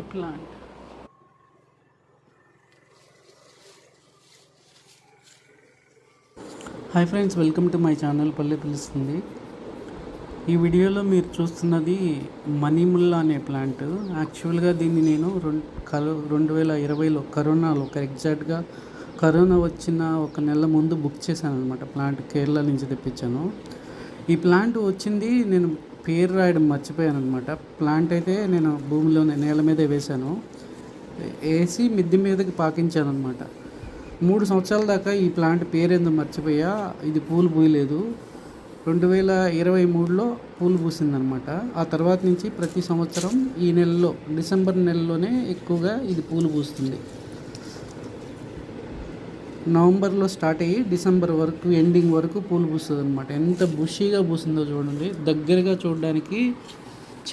ఈ plant hi friends welcome to my channel పల్లె పిలుస్తుంది ఈ వీడియోలో మీరు చూస్తున్నది మణిముల్లా అనే ప్లాంట్ యాక్చువల్గా దీన్ని నేను రెండు కరో రెండు వేల ఇరవైలో కరోనాలో ఒక ఎగ్జాక్ట్గా కరోనా వచ్చిన ఒక నెల ముందు బుక్ చేశాను అనమాట ప్లాంట్ కేరళ నుంచి తెప్పించాను. ఈ ప్లాంట్ వచ్చింది నేను పేరు రాయడం మర్చిపోయాను అనమాట ప్లాంట్ అయితే నేను భూమిలోనే నేల మీదే వేశాను. వేసి మిద్ది మీదకి పాకించాను అనమాట మూడు సంవత్సరాల దాకా ఈ ప్లాంట్ పేరేందో మర్చిపోయా. ఇది పూలు పూయలేదు. రెండు వేల ఇరవై మూడులో పూలు పూసిందనమాట ఆ తర్వాత నుంచి ప్రతి సంవత్సరం ఈ నెలలో డిసెంబర్ నెలలోనే ఎక్కువగా ఇది పూలు పూస్తుంది. నవంబర్లో స్టార్ట్ అయ్యి డిసెంబర్ వరకు ఎండింగ్ వరకు పూలు పూస్తుంది అనమాట ఎంత బుషీగా పూసిందో చూడండి. దగ్గరగా చూడడానికి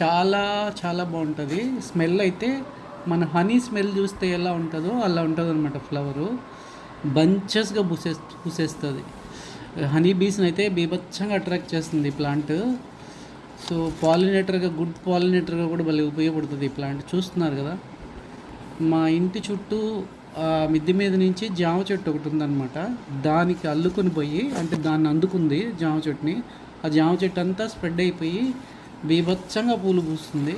చాలా చాలా బాగుంటుంది. స్మెల్ అయితే మన హనీ స్మెల్ చూస్తే ఎలా ఉంటుందో అలా ఉంటుంది అనమాట ఫ్లవరు. బంచెస్గా పూసే పూసేస్తుంది. హనీ బీస్ని అయితే బీభత్సంగా అట్రాక్ట్ చేస్తుంది ఈ ప్లాంట్. సో పాలినేటర్గా గుడ్ పాలినేటర్గా కూడా భలే ఉపయోగపడుతుంది ఈ ప్లాంట్. చూస్తున్నారు కదా? మా ఇంటి చుట్టూ మిద్ది మీద నుంచి జామ చెట్టు ఒకటి ఉందన్నమాట. దానికి అల్లుకొని పోయి అంటే దాన్ని అందుకుంది జామ చెట్టుని. ఆ జామ చెట్టు అంతా స్ప్రెడ్ అయిపోయి బీభత్సంగా పూలు పూస్తుంది.